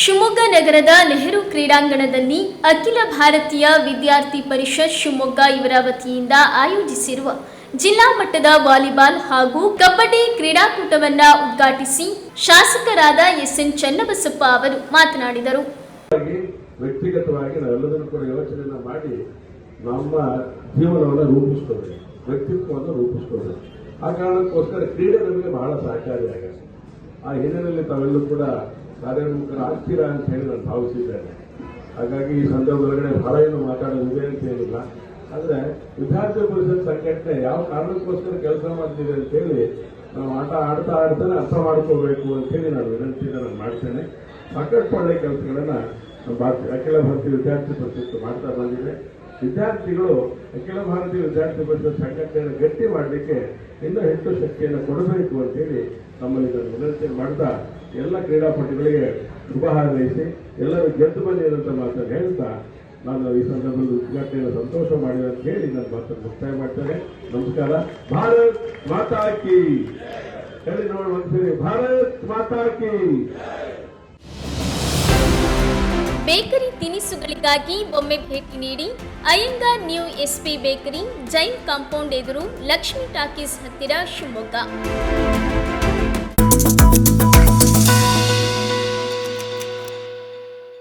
ಶಿವಮೊಗ್ಗ ನಗರದ ನೆಹರು ಕ್ರೀಡಾಂಗಣದಲ್ಲಿ ಅಖಿಲ ಭಾರತೀಯ ವಿದ್ಯಾರ್ಥಿ ಪರಿಷತ್ ಶಿವಮೊಗ್ಗ ಇವರ ವತಿಯಿಂದ ಆಯೋಜಿಸಿರುವ ಜಿಲ್ಲಾ ಮಟ್ಟದ ವಾಲಿಬಾಲ್ ಹಾಗೂ ಕಬಡ್ಡಿ ಕ್ರೀಡಾಕೂಟವನ್ನ ಉದ್ಘಾಟಿಸಿ ಶಾಸಕರಾದ ಎಸ್ ಎನ್ ಚನ್ನಬಸಪ್ಪ ಅವರು ಮಾತನಾಡಿದರು. ವ್ಯಕ್ತಿಗತವಾಗಿ ನಾವೆಲ್ಲದನ್ನು ಕೂಡ ಯೋಚನೆಯನ್ನ ಮಾಡಿ ನಮ್ಮ ಜೀವನವನ್ನು ರೂಪಿಸ್ಕೋಬೇಕು ವ್ಯಕ್ತಿತ್ವವನ್ನು ರೂಪಿಸ್ಕೋಬೇಕು ಆ ಕಾರಣಕ್ಕೋಸ್ಕರ ಕ್ರೀಡೆ ನಮಗೆ ಬಹಳ ಸಹಕಾರಿಯಾಗಿದೆ. ಆ ಹಿನ್ನೆಲೆಯಲ್ಲಿ ತಾವೆಲ್ಲರೂ ಕೂಡ ಕಾರ್ಯೋನ್ಮುಖರು ಆಗ್ತೀರಾ ಅಂತ ಹೇಳಿ ನಾನು ಭಾವಿಸಿದ್ದೇನೆ. ಹಾಗಾಗಿ ಈ ಸಂದರ್ಭದೊಳಗಡೆ ಬಹಳ ಏನು ಮಾತಾಡೋದಿದೆ ಅಂತ ಹೇಳಿಲ್ಲ. ಆದರೆ ವಿದ್ಯಾರ್ಥಿ ಪರಿಷತ್ ಸಂಘಟನೆ ಯಾವ ಕಾರಣಕ್ಕೋಸ್ಕರ ಕೆಲಸ ಮಾಡ್ತಿದೆ ಅಂತ ಹೇಳಿ ನಾವು ಆಟ ಆಡ್ತಾ ಆಡ್ತಾನೆ ಅರ್ಥ ಮಾಡ್ಕೋಬೇಕು ಅಂತ ಹೇಳಿ ನಾನು ವಿನಂತಿಯನ್ನು ನಾನು ಮಾಡ್ತೇನೆ. ಸಾಕಷ್ಟು ಒಳ್ಳೆ ಕೆಲಸಗಳನ್ನ ಭಾರತೀಯ ಅಖಿಲ ಭಾರತೀಯ ವಿದ್ಯಾರ್ಥಿ ಪರಿಷತ್ತು ಮಾಡ್ತಾ ಬಂದಿದೆ. ವಿದ್ಯಾರ್ಥಿಗಳು ಅಖಿಲ ಭಾರತೀಯ ವಿದ್ಯಾರ್ಥಿ ಪರಿಷತ್ ಸಂಘಟನೆಯನ್ನು ಗಟ್ಟಿ ಮಾಡಲಿಕ್ಕೆ ಇನ್ನೂ ಹೆಚ್ಚು ಶಕ್ತಿಯನ್ನು ಕೊಡಬೇಕು ಅಂತೇಳಿ ನಮ್ಮಲ್ಲಿ ನಾನು ವಿನಂತಿ ಮಾಡ್ತಾ ಎಲ್ಲ ಕ್ರೀಡಾಪಟುಗಳಿಗೆ ಶುಭ ಹಾರೈಸಿ ಎಲ್ಲರೂ ಗೆದ್ದು ಅಂತ ಮಾತನ್ನು ಹೇಳ್ತಾ ನಾನು ಈ ಸಂದರ್ಭದಲ್ಲಿ ಉದ್ಘಾಟನೆಯನ್ನು ಸಂತೋಷ ಮಾಡಿದೆ ಅಂತ ಹೇಳಿ ನನ್ನ ಮಾತನ್ನು ಮುಕ್ತಾಯ ಮಾಡ್ತೇನೆ. ನಮಸ್ಕಾರ. ಭಾರತ್ ಮಾತಾ ಕಿ ಹೇಳಿ ನೋಡಿ ಒಂದ್ಸರಿ ಭಾರತ್ ಮಾತಾ ಕಿ ಬೇಕರಿ ತಿನಿಸುಗಳಿಗಾಗಿ ಒಮ್ಮೆ ಭೇಟಿ ನೀಡಿ Iyengar new SP bakery Jain compound ಎದುರು ಲಕ್ಷ್ಮಿ ಟಾಕೀಸ್ ಹತ್ತಿರ ಶಿವಮೊಗ್ಗ.